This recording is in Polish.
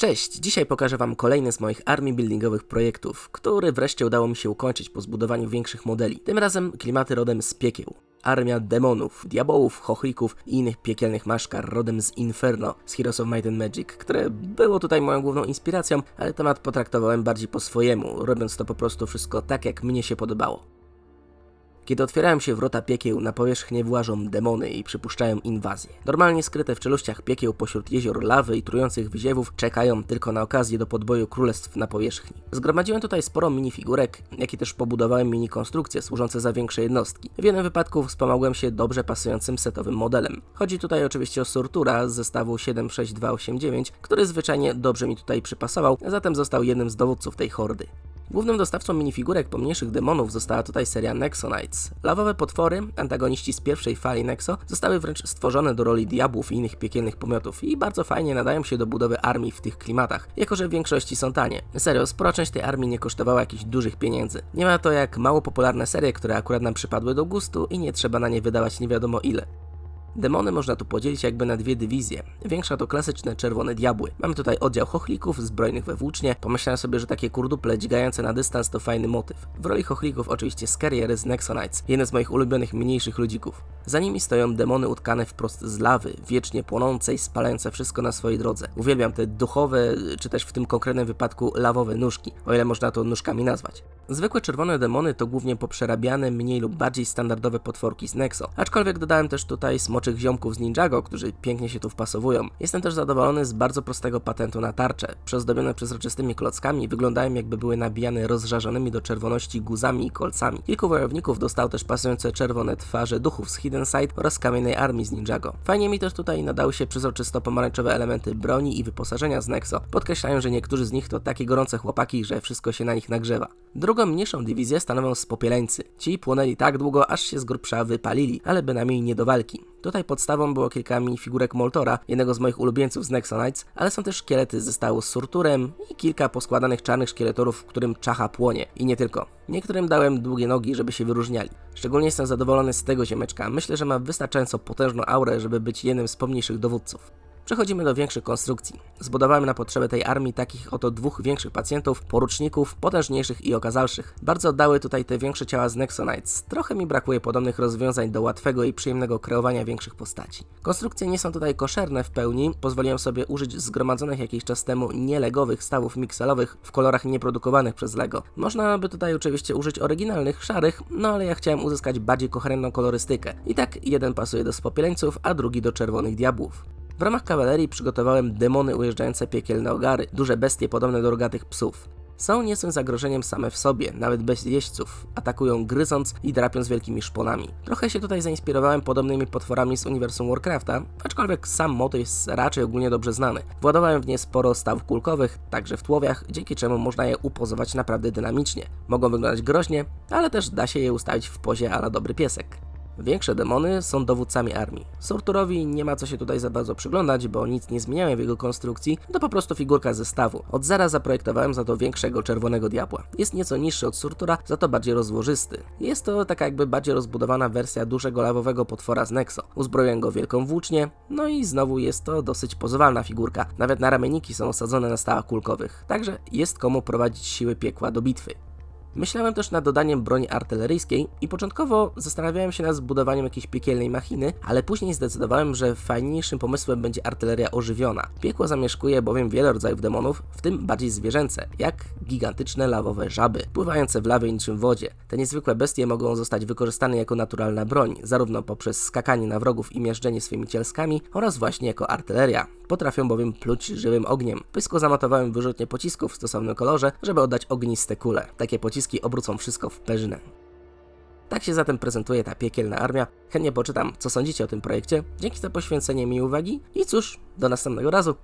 Cześć! Dzisiaj pokażę Wam kolejny z moich armii buildingowych projektów, który wreszcie udało mi się ukończyć po zbudowaniu większych modeli. Tym razem klimaty rodem z piekieł. Armia demonów, diabołów, chochlików i innych piekielnych maszkar rodem z Inferno, z Heroes of Might and Magic, które było tutaj moją główną inspiracją, ale temat potraktowałem bardziej po swojemu, robiąc to po prostu wszystko tak, jak mnie się podobało. Kiedy otwierają się wrota piekieł, na powierzchnię włażą demony i przypuszczają inwazję. Normalnie skryte w czeluściach piekieł pośród jezior lawy i trujących wyziewów czekają tylko na okazję do podboju królestw na powierzchni. Zgromadziłem tutaj sporo minifigurek, jak i też pobudowałem mini konstrukcje służące za większe jednostki. W jednym wypadku wspomagłem się dobrze pasującym setowym modelem. Chodzi tutaj oczywiście o Surtura z zestawu 76289, który zwyczajnie dobrze mi tutaj przypasował, zatem został jednym z dowódców tej hordy. Głównym dostawcą minifigurek pomniejszych demonów została tutaj seria Nexonites. Lawowe potwory, antagoniści z pierwszej fali Nexo, zostały wręcz stworzone do roli diabłów i innych piekielnych pomiotów i bardzo fajnie nadają się do budowy armii w tych klimatach, jako że w większości są tanie. Serio, spora część tej armii nie kosztowała jakichś dużych pieniędzy. Nie ma to jak mało popularne serie, które akurat nam przypadły do gustu i nie trzeba na nie wydawać nie wiadomo ile. Demony można tu podzielić jakby na dwie dywizje. Większa to klasyczne czerwone diabły. Mamy tutaj oddział chochlików zbrojnych we włócznie. Pomyślałem sobie, że takie kurduple dźgające na dystans to fajny motyw. W roli chochlików oczywiście Scarriery z Nexonites, jeden z moich ulubionych mniejszych ludzików. Za nimi stoją demony utkane wprost z lawy, wiecznie płonące i spalające wszystko na swojej drodze. Uwielbiam te duchowe, czy też w tym konkretnym wypadku lawowe nóżki, o ile można to nóżkami nazwać. Zwykłe czerwone demony to głównie poprzerabiane, mniej lub bardziej standardowe potworki z Nexo, aczkolwiek dodałem też tutaj smoczych ziomków z Ninjago, którzy pięknie się tu wpasowują. Jestem też zadowolony z bardzo prostego patentu na tarcze. Przezdobione przezroczystymi klockami wyglądają jakby były nabijane rozżarzonymi do czerwoności guzami i kolcami. Kilku wojowników dostał też pasujące czerwone twarze duchów z Hidden Side oraz kamiennej armii z Ninjago. Fajnie mi też tutaj nadały się przezroczysto pomarańczowe elementy broni i wyposażenia z Nexo. Podkreślają, że niektórzy z nich to takie gorące chłopaki, że wszystko się na nich nagrzewa. Drugą mniejszą dywizję stanowią spopieleńcy. Ci płonęli tak długo, aż się z grubsza wypalili, ale bynajmniej nie do walki. Tutaj podstawą było kilka minifigurek Moltora, jednego z moich ulubieńców z Nexonites, ale są też szkielety ze stału z Surturem i kilka poskładanych czarnych szkieletorów, w którym czacha płonie. I nie tylko. Niektórym dałem długie nogi, żeby się wyróżniali. Szczególnie jestem zadowolony z tego ziemeczka. Myślę, że ma wystarczająco potężną aurę, żeby być jednym z pomniejszych dowódców. Przechodzimy do większych konstrukcji. Zbudowałem na potrzeby tej armii takich oto dwóch większych pacjentów, poruczników, potężniejszych i okazalszych. Bardzo oddały tutaj te większe ciała z Nexonites. Trochę mi brakuje podobnych rozwiązań do łatwego i przyjemnego kreowania większych postaci. Konstrukcje nie są tutaj koszerne w pełni, pozwoliłem sobie użyć zgromadzonych jakiś czas temu nielegowych stawów mikselowych w kolorach nieprodukowanych przez LEGO. Można by tutaj oczywiście użyć oryginalnych, szarych, no ale ja chciałem uzyskać bardziej koherentną kolorystykę. I tak jeden pasuje do spopieleńców, a drugi do czerwonych diabłów. W ramach kawalerii przygotowałem demony ujeżdżające piekielne ogary, duże bestie podobne do rogatych psów. Są niezłym zagrożeniem same w sobie, nawet bez jeźdźców. Atakują gryząc i drapiąc wielkimi szponami. Trochę się tutaj zainspirowałem podobnymi potworami z uniwersum Warcrafta, aczkolwiek sam motyw jest raczej ogólnie dobrze znany. Władowałem w nie sporo stawów kulkowych, także w tłowiach, dzięki czemu można je upozować naprawdę dynamicznie. Mogą wyglądać groźnie, ale też da się je ustawić w pozie ala dobry piesek. Większe demony są dowódcami armii. Surturowi nie ma co się tutaj za bardzo przyglądać, bo nic nie zmieniałem w jego konstrukcji, to po prostu figurka zestawu. Od zera zaprojektowałem za to większego czerwonego diabła. Jest nieco niższy od Surtura, za to bardziej rozłożysty. Jest to taka jakby bardziej rozbudowana wersja dużego lawowego potwora z Nexo. Uzbroiłem go wielką włócznię, no i znowu jest to dosyć pozowalna figurka. Nawet na ramienniki są osadzone na stałach kulkowych, także jest komu prowadzić siły piekła do bitwy. Myślałem też nad dodaniem broni artyleryjskiej i początkowo zastanawiałem się nad zbudowaniem jakiejś piekielnej machiny, ale później zdecydowałem, że fajniejszym pomysłem będzie artyleria ożywiona. Piekło zamieszkuje bowiem wiele rodzajów demonów, w tym bardziej zwierzęce, jak gigantyczne lawowe żaby, pływające w lawie niczym w wodzie. Te niezwykłe bestie mogą zostać wykorzystane jako naturalna broń, zarówno poprzez skakanie na wrogów i miażdżenie swoimi cielskami, oraz właśnie jako artyleria. Potrafią bowiem pluć żywym ogniem. Pysko zamatowałem wyrzutnie pocisków w stosownym kolorze, żeby oddać ogniste kule. Takie pociski obrócą wszystko w perzynę. Tak się zatem prezentuje ta piekielna armia. Chętnie poczytam, co sądzicie o tym projekcie. Dzięki za poświęcenie mi uwagi i cóż, do następnego razu.